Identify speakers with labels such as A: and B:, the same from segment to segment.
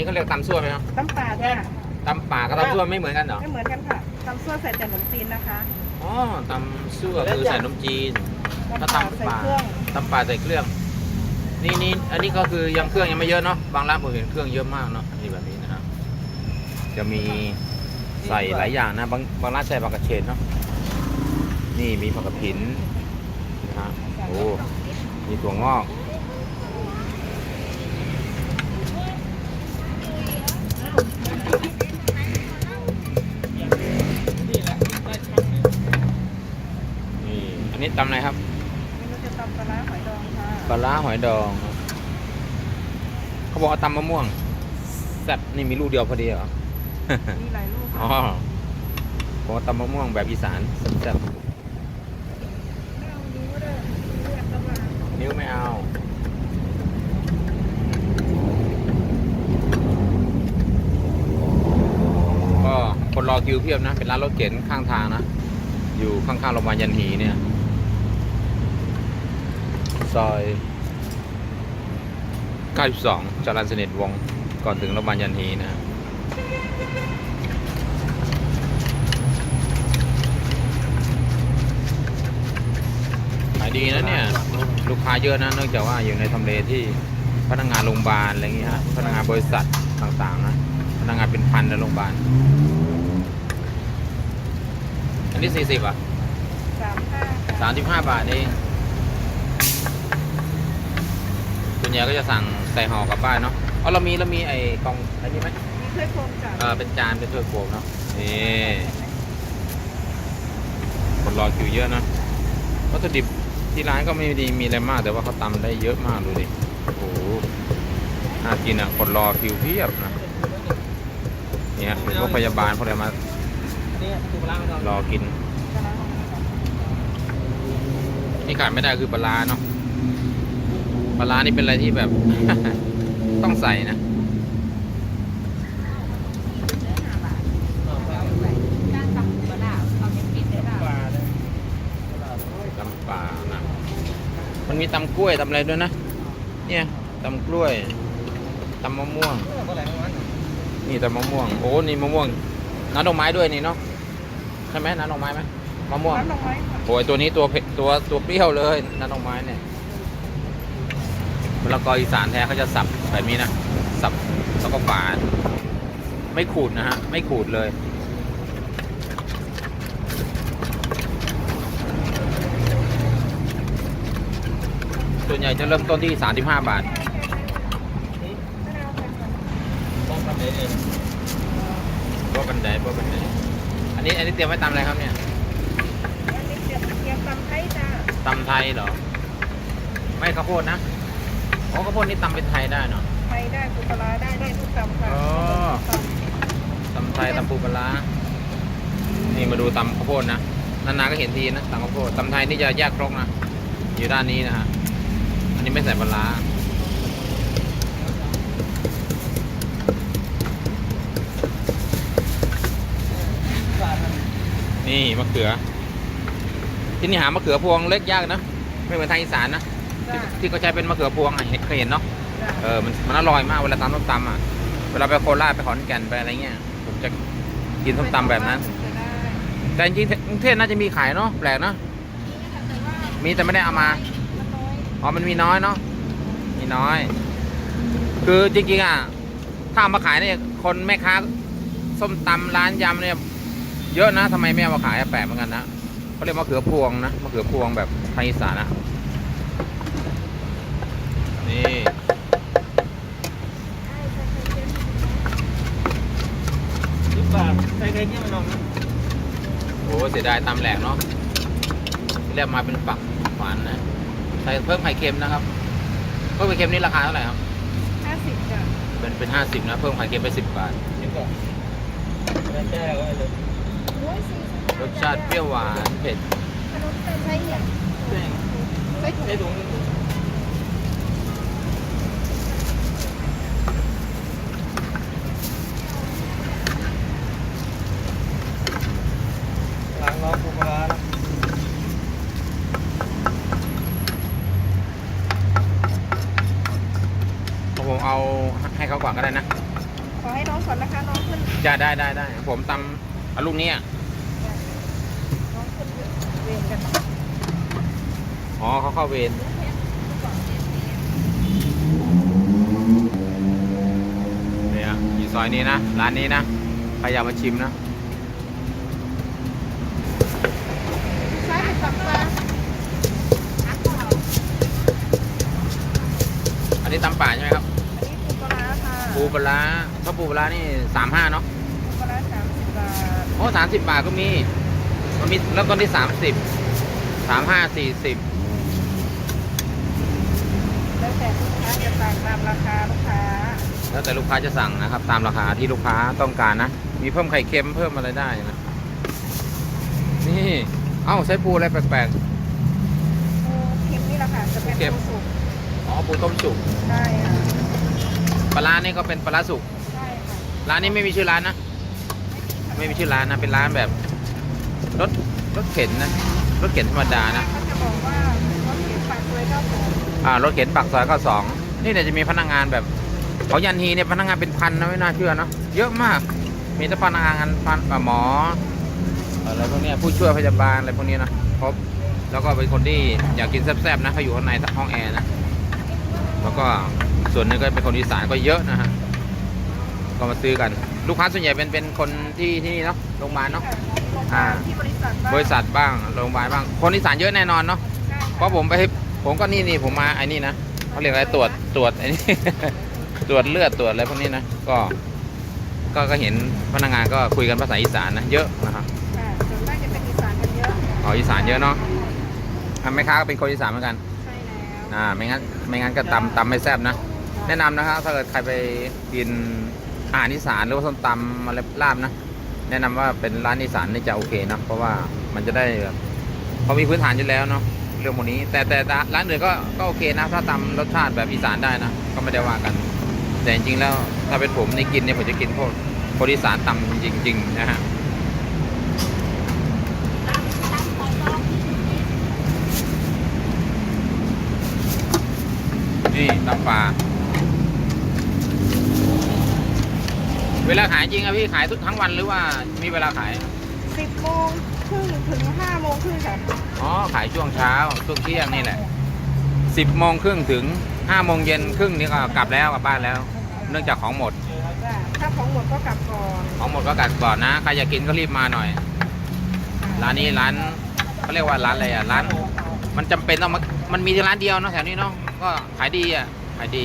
A: นี้เขาเรียกตำซั่วไหมครับ
B: ตำป่าจ้ะ
A: ตำป่ากับตำซั่วไม่เหมือนกันเหรอ
B: ไม่เหมือนกันค่ะตำซั่วใส่แต่ขนมจีนนะคะ
A: อ๋อตำซั่วคือใส่นมจีนถ้า
B: ตำป่า
A: ตำ
B: ใส่
A: ป่า
B: เครื่อง
A: ตำป่าใส่เครื่อง นี่นี่อันนี้ก็คือยังเครื่องยังไม่เยอะเนาะบางร้านผมเห็นเครื่องเยอะมากเนาะนี่แบบนี้นะครับจะมีใส่หลายอย่างนะบางบางร้านใส่ผักกระเฉดเนาะนี่มีผักกระถินนะฮะโอ้มีถั่วงอก ตำอะไรครับ
B: นี่เราจะตำปลาร้าหอยดองค่ะ
A: ปลาร้าหอยดอง เขาบอกว่าตำมะม่วงแซ่บนี่มีลูกเดียวพอดีเหรอ
B: มีหลายลูก
A: อ๋อ
B: ค่ะ
A: บอกว่าตำมะม่วงแบบอีสานแซ่บ
B: ไม่เอานิ้วเลยเรียกตำมา
A: ๆนิ้วไม่เอา ก็คนรอคิวเพียบนะ เป็นร้านรถเข็นข้างทางนะ อยู่ข้างๆโรงพยาบาลยันหีเนี่ย ซอย 92จรัญสนิทวงศ์ก่อนถึงโรงพยาบาลยันหีนะขายดีนะเนี่ย ลูกค้าเยอะนะเนื่องจากว่าอยู่ในทำเลที่พนักงานโรงพยาบาลอะไรอย่างเงี้ยฮะพนักงานบริษัทต่างๆนะพนักงานเป็นพันในโรงพยาบาล อันนี้สี่สิบอะ
B: สามห้า
A: สามสิบห้าบาทเอง วนใหญ่ก็จะสั่งใส่ห่อกลับบ้านเนาะอ๋อเรามีเรามีไอ้กล่องไอ้นี่ไหม
B: มีถ้วยโฟมจ้ะ
A: เออเป็นจานเป็นถ้วยโฟมเนาะนี่คนรอคิวเยอะนะวัตถุดิบที่ร้านก็ไม่ดีมีอะไรมาก แต่ว่าเขาตำได้เยอะมากดูดิโอ้โหน่ากินอะคนรอคิวเพียบนะเนี่ยเป็นพวกพยาบาลพวกอะไรมา
C: นี่คือปลาร้าไม่ต้อง
A: รอกิน
B: ปลาร้าหอยดอง
A: นี่ขาดไม่ได้คือปลาร้าเนาะ ปลาร้านี่เป็นอะไรที่แบบ ต้องใส่นะตำป่านะมันมีตำกล้วยตำอะไรด้วยนะ เนี่ยตำกล้วยตำมะม่วง
C: เท่าไหร่ประมาณ
A: นี่ตำมะม่วง โอ้ นี่มะม่วง น้ำดอกไม้ด้วยนี่เนาะ ใช่ไหมน้ำดอกไม้ไหมมะม่วง
B: น้ำดอกไม้ค่ะ
A: โอ้ยตัวนี้ตัวเผ็ดตัวตัวเปรี้ยวเลยน้ำดอกไม้เนี่ย มะละกออีสานแท้เขาจะสับแบบนี้นะสับแล้วก็ฝานไม่ขูดนะฮะ ไม่ขูดเลย ส่วนใหญ่จะเริ่มต้นที่ 35 บาท
C: ต้องทำเองเอง
A: พวกบันไดพวกบันไดอันนี้อันนี้เตรียมไว้ตำอะไรครับเนี่ย
B: อันนี้เตรียมเตรียมตำไทยจ้ะ
A: ตำไทยเหรอ ไม่ข้าวโพดนะ อ๋อข้าวโพดนี่ตำเป็นไทยได้เนาะ
B: ไทยได้ปูปลาร้าได้ได้ทุกตำค่ะ
A: อ๋อ
B: ตำ
A: ตำไทยตำปูปลาร้านี่มาดูตำข้าวโพดนะนานๆก็เห็นทีนะตำข้าวโพดตำไทยนี่จะแยกครกนะ อยู่ด้านนี้นะฮะ อันนี้ไม่ใส่ปลาร้านี่มะเขือ ที่นี่หามะเขือพวงเล็กยากนะ ไม่เหมือนทางอีสานนะ
B: จ้ะ
A: ที่เขาใช้เป็นมะเขือพวงอะเห็นเคยเห็นเนาะ
B: จ้ะ
A: เออมันมันอร่อยมากเวลาตำส้มตำอะเวลาไปโคราชไปขอนแก่นไปอะไรเงี้ยผมจะกินส้มตำแบบนั้น
B: จะได้
A: แต่จริงๆกรุงเทพน่าจะมีขายเนาะแปลกเนาะมีแต่ไม่ได้เอามาอ๋อมันมีน้อยเนาะมีน้อย คือจริงๆอะถ้าเอามาขายเนี่ยคนแม่ค้าส้มตำร้านยำเนี่ย เยอะนะทำไมไม่เอามาขายอะแปลกเหมือนกันนะเขาเรียกมะเขือพวงนะมะเขือพวงแบบไทยอีสานอะ นี่
C: สิบบาทใส่ไข่เยี่ยมน้อง
A: โอ้เสียดายตำแหลกเนาะที่เรียกมาเป็นฝักหวานนะ ใส่เพิ่มไข่เค็มนะครับ เพิ่มไข่เค็มนี่ราคาเท่าไหร่ครับ
B: ห้าสิบจ้ะ
A: เป็นเป็นห้าสิบนะ เพิ่มไข่เค็มไปสิบบาท
C: สิบบาทแล้วแก้ก็เลย
A: รสชาติเปรี้ยวหวานเผ็ด
B: ขนมเป็นไทยอย่าง
C: แป้ง
B: ใส่ถุง
C: ใช้ถุงล้างล้อปูปลาร้านะ
A: ผมเอาให้เขาก่อนก็ได้นะจะได้ได้ได้ผมตำเอาลูกนี้อะ
B: น้องขึ้นเวรกัน
A: อ๋อเขาเข้าเวรเนี่ยอยู่ซอยนี้นะ ร้านนี้นะใครอยากมาชิมนะ
B: ซ้ายไปตักปลา
A: อันนี้ตำป่าใช่ไหมครับ ปูปลาร้าถ้าปูปลาร้านี่สามห้าเนาะ
B: ปูปลาร้าสามสิบบาท
A: โอ้สามสิบบาทก็มี มันมีเริ่มต้นที่สามสิบสามห้าสี่สิบ
B: แล้วแต่ลูกค้าจะสั่งตามราคาลูกค้า
A: แล้วแต่ลูกค้าจะสั่งนะครับ ตามราคาที่ลูกค้าต้องการนะ มีเพิ่มไข่เค็มเพิ่มอะไรได้นะ นี่ เอ้าใช้ปูอะไรแปลก
B: ปูเค็มนี่แหละค่ะจะเป็น
A: ปูเค็ม
B: ปูสุก
A: ๆ อ๋อปูต้มสุก
B: ใช่ค่ะ
A: ป ลาร้านี่ก็เป็นปลาร้าสุก
B: ใช่ค่ะ
A: ร้านนี้ไม่มีชื่อร้านนะ ไม่มีชื่อร้านนะ เป็นร้านแบบรถรถเข็นนะ รถเข็นธรรมดานะ
B: เขาจะบอกว่าเขาเขียนปากเลยเก้าสอง
A: อ่ารถเข็นปากซอยก็สองนี่เนี่ยจะมีพนักงานแบบเขายันทีเนี่ยพนักงานเป็นพันนะไม่น่าเชื่อเนอะเยอะมาก มีแต่พนักงานพันอ่าหมออะไรพวกเนี้ยผู้ช่วยพยาบาลอะไรพวกนี้นะครบแล้วก็เป็นคนที่อยากกินแซ่บๆนะเขาอยู่ข้างในห้องแอร์นะแล้วก็ ส่วนหนึงก็เป็นคนอีสานก็เยอะนะฮะก็มาซื้อกันลูกค้าส่วนใหญ่เป็นเป็นคนที่ที่นี่เนาะโรงพยาบาลเนาะอ่า
B: ที่บริษัทาง
A: บริษัทบ้างโรงพยาบาลบ้าง คนอีสานเยอะแน่นอนเนาะ
B: ใช่ค่
A: เพราะผมไปผมก็นี่นี่ผมมาไอ้นี่นะเขาเรียกอะไรตรวจตรวจไอ้นี่ตรวจเลือดตรวจอะไรพวกนี้นะก็ ก็ก็เห็นพนักงานก็คุยกันภาษาอีสานนะเยอะนะครับ
B: ค่ะส่วนมากจะเป็นอีสานกันเยอะ
A: อ๋ออีสานเยอะเนาะอะแม่ค้าก็เป็นคนอีสานเหมือนกัน
B: ใช่แล้ว
A: อ่าไม่งั้นไม่งั้นก็ตำตำไม่แซ่บนะ แนะนำนะครับถ้าเกิดใครไปกินอาหารอีสานหรือว่าส้มตำอะไรลาบนะ แนะนำว่าเป็นร้านอีสานนี่จะโอเคนะ เพราะว่ามันจะได้แบบเขามีพื้นฐานอยู่แล้วเนาะเรื่องพวกนี้แต่แต่แต่ร้านอื่นก็ก็โอเคนะ ถ้าตำรสชาติแบบอีสานได้นะก็ไม่ได้ว่ากัน แต่จริงๆแล้วถ้าเป็นผมในกินเนี่ยผมจะกินพวกคนอีสานตำจริง ๆ นะฮะนี่ตำปลา เวลาขายจริงอะพี่ขายทุกทั้งวันหรือว่ามีเวลาขาย
B: สิบโมงครึ่งถึงห้าโมงครึ่งค่ะ
A: อ๋อขายช่วงเช้าช่วงเที่ยงนี่แหละสิบโมงครึ่งถึงห้าโมงเย็นครึ่งนี่ก็กลับแล้วกลับบ้านแล้ว เนื่องจากของหมด
B: จ้ะถ้าของหมดก็กลับก่อน
A: ของหมดก็กลับก่อนนะใครอยากกินก็รีบมาหน่อย ร้านนี้ร้านเขาเรียกว่าร้านอะไรอะร้าน มันจำเป็นต้องมามันมีที่ร้านเดียวเนาะแถวนี้เนาะก็ขายดีอะขายดี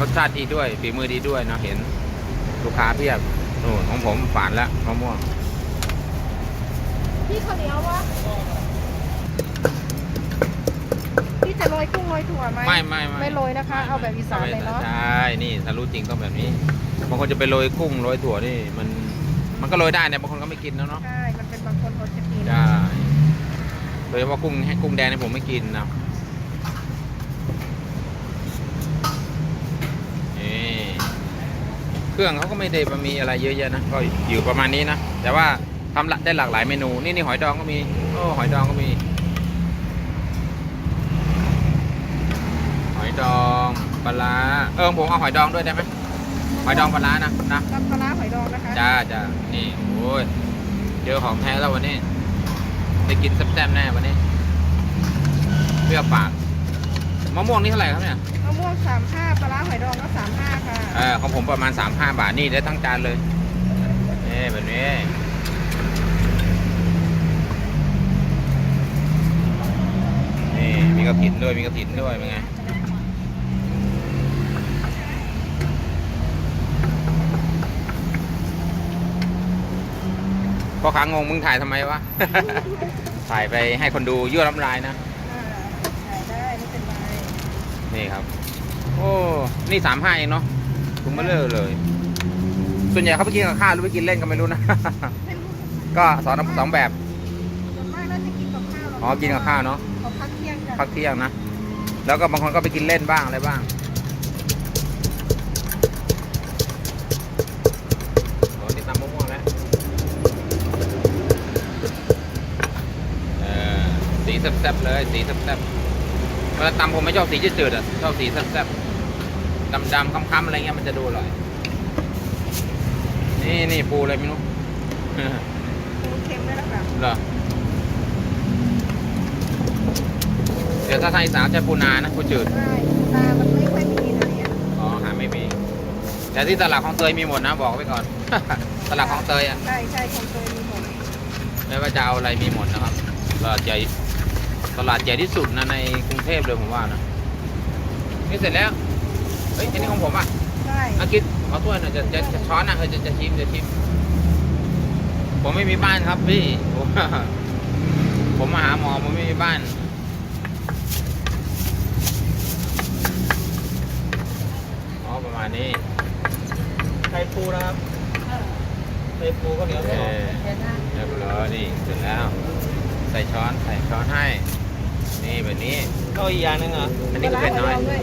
A: รสชาติดีด้วยฝีมือดีด้วยเนาะเห็น ลูกค้าเพียบโน่นของผมฝานแล้วมะม่วง
B: พี่ข้าวเหนียววะพี่จะโรยกุ้งโรยถั่วไหม
A: ไม่ไม่ไม่
B: ไม่โรยนะคะ เอาแบบอีสานเลยเนาะ
A: ใช่นี่ถ้ารู้จริงต้องแบบนี้บางคนจะไปโรยกุ้งโรยถั่วนี่มันมันก็โรยได้เนี่ยบางคนก็ไม่กินนะเนาะ
B: ใช่มันเป็นบางคนเขาจะกิน
A: ได้โดยเฉพาะกุ้งให้กุ้งแดงเนี่ยผมไม่กินนะนี่ เครื่องเขาก็ไม่ได้มีอะไรเยอะแยะนะก็อยู่ประมาณนี้นะแต่ว่าทำละได้หลากหลายเมนูนี่นี่หอยดองก็มีโอ้หอยดองก็มี หอยดองปลาร้าเออผมเอาหอยดองด้วยได้ไหมหอยดองปลาร้านะนะ
B: รับปลาร้าหอยดองนะคะ
A: จ้าจ้านี่โอ้ยเจอของแท้แล้ววันนี้ได้กินแซ่บๆแน่วันนี้เปรี้ยวปากมะม่วงนี่เท่าไหร่ครับเนี่ย
B: มะม่วงสามห้าปลาร้าหอยดองก็สามห้าค่ะ
A: เออของผมประมาณ 35 บาทนี่ได้ทั้งจานเลยนี่แบบนี้นี่มีกระถินด้วยมีกระถินด้วยเป็นไงพ่อค้างงมึงถ่ายทำไมวะ ถ่ายไปให้คนดูยั่วน้ำลายนะ
B: อ่าขายได้ไม่เป็นไร
A: นี่ครับ โอ้ นี่สามห้าเองเนาะถุงเบลเลอเลย ส่วนใหญ่เขาไปกินกับข้าวหรือไปกินเล่นก็ไม่รู้นะ
B: ไม่รู้
A: ก็สองสองแบบ
B: ส่วนมากน่าจะกินกับข้าวหร
A: อ๋อ กินกับข้าวเนาะ
B: เขาพักเที่ยงกัน
A: พักเที่ยงนะ แล้วก็บางคนก็ไปกินเล่นบ้างอะไรบ้าง โอ้นี่ตำมะม่วงแล้ว เออ สีแซ่บๆเลย สีแซ่บๆเวลาตำผมไม่ชอบสีจืดๆอะชอบสีแซ่บๆดำๆค้ำๆอะไรเงี้ยมันจะดูอร่อย นี่นี่ปูอะไรไม่รู้
B: ปูเค็มได้แล้วค่ะ
A: เหรอเดี๋ยวถ้าทางอีสานใช้ปูนานะปูจืด
B: ใช่ตามันไม่ค่อยมีนะเนี่ย
A: อ๋อหาไม่มีแต่ที่ตลาดของเตยมีหมดนะบอกไว้ก่อน ตลาดของเตยอะ
B: ใช่ใช่ของเคยมีหมด
A: ไม่ว่าจะเอาอะไรมีหมดนะครับตลาดใหญ่ ตลาดใหญ่ที่สุดนะในกรุงเทพเลยผมว่านะนี่เสร็จแล้ว เฮ้ยอันนี้ของผมอะ
B: ใช่
A: อากิดขอถ้วยหน่อยจะจะจะช้อนนะเออจะจะชิมจะชิม ผมไม่มีบ้านครับพี่ผมผมมาหาหมอผมไม่มีบ้านอ๋อประมาณนี้
C: ไข่ปูนะครับไข่ปูก็เหนียว
A: เอ
C: สอง
A: อ
B: เดี๋ยวนะ
A: เรียบร้อยนี่เสร็จแล้ว ใส่ช้อนใส่ช้อนให้ นี่แบบนี้
C: ก็อีกอย่างหนึงเหรอ
A: อันนี้ก็เป็นน้อย
B: ด้วย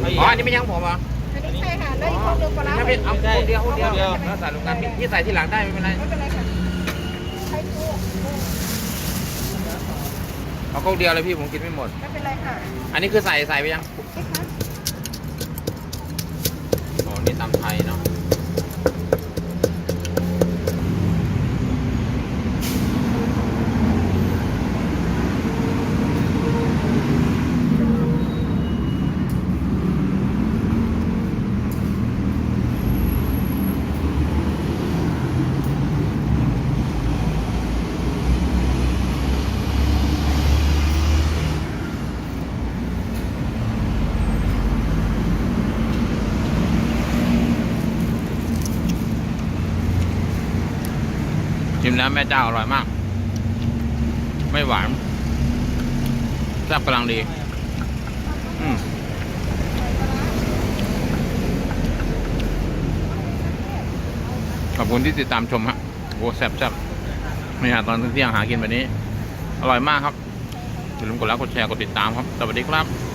C: เอาอีก
A: อ๋อ
C: อ
A: อั
C: ย่านง
A: นี้ไม่ยังผมเหรอ
B: อันนี้ใช่ค่ะแล้วอีกคนเดียวปลาร้า
A: ถ้าเป็นเอา
C: ไม่ได้
A: คนเดียวคนเดียว
C: คนเดียว
A: แล้วใส่ลงกันพี่ใส่ที่หลังได้ไม่เป็นไร
B: ไม่เป็นไรค่ะใช้ปูปู
A: เอาคนเดียวเลยพี่ผมกินไม่หมด
B: ไม่เป็นไรค่ะ
A: อันนี้คือใส่ใส่ไปยัง
B: ใช่ค่ะ
A: โอ้นี่ตำไทยเนาะ ชิมแล้วแม่เจ้าอร่อยมาก ไม่หวานแซ่บกำลังดี อืมขอบคุณที่ติดตามชมฮะโอ้แซ่บแซ่บไม่หาตอนเที่ยงหากินแบบนี้ อร่อยมากครับอย่าลืมกดไลค์กดแชร์กดติดตามครับ สวัสดีครับ